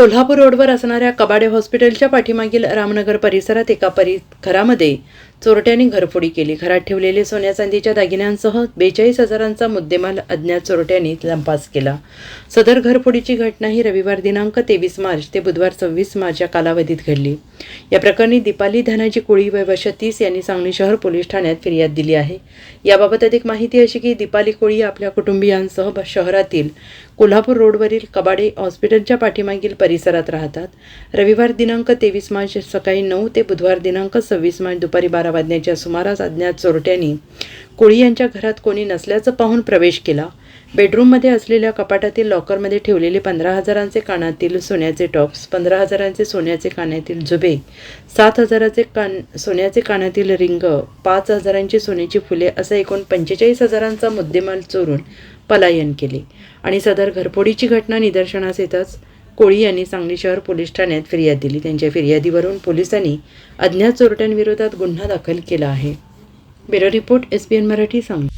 कोल्हापूर रोडवर असणाऱ्या कबाडे हॉस्पिटलच्या पाठीमागील रामनगर परिसरात एका परि घरामध्ये चोरट्यांनी घरफोडी केली. घरात ठेवलेले सोन्या चांदीच्या दागिन्यांसह बेचाळीस हजारांचा मुद्देमाल अज्ञात चोरट्यांनी लंपास केला. सदर घरफोडीची घटना ही रविवार दिनांक तेवीस मार्च ते बुधवार सव्वीस मार्च या कालावधीत घडली. या प्रकरणी दीपाली धनाजी कोळी वय वर्ष तीस यांनी सांगली शहर पोलीस ठाण्यात फिर्याद दिली आहे. याबाबत अधिक माहिती अशी की दीपाली कोळी आपल्या कुटुंबियांसह शहरातील कोल्हापूर रोडवरील कबाडे हॉस्पिटलच्या पाठीमागील परिसरात राहतात. रविवार दिनांक तेवीस मार्च सकाळी नऊ ते बुधवार दिनांक सव्वीस मार्च दुपारी बारा वाजण्याच्या सुमारास अज्ञात चोरट्यांनी कोळी यांच्या घरात कोणी नसल्याचं पाहून प्रवेश केला. बेडरूममध्ये असलेल्या कपाटातील लॉकरमध्ये ठेवलेले पंधरा हजारांचे कानातील सोन्याचे टॉप्स पंधरा हजारांचे सोन्याचे कानातील जुबे सात हजाराचे कान सोन्याचे कानातील रिंग पाच हजारांची सोन्याची फुले असं एकूण पंचेचाळीस हजारांचा मुद्देमाल चोरून पलायन केले. आणि सदर घरफोडीची घटना निदर्शनास येताच कोळी यांनी सांगली शहर पोलीस ठाण्यात फिर्याद दिली. त्यांच्या फिर्यादीवरून पोलिसांनी अज्ञात चोरट्यांविरोधात गुन्हा दाखल केला आहे. Bureau report S B N Marathi Sangli.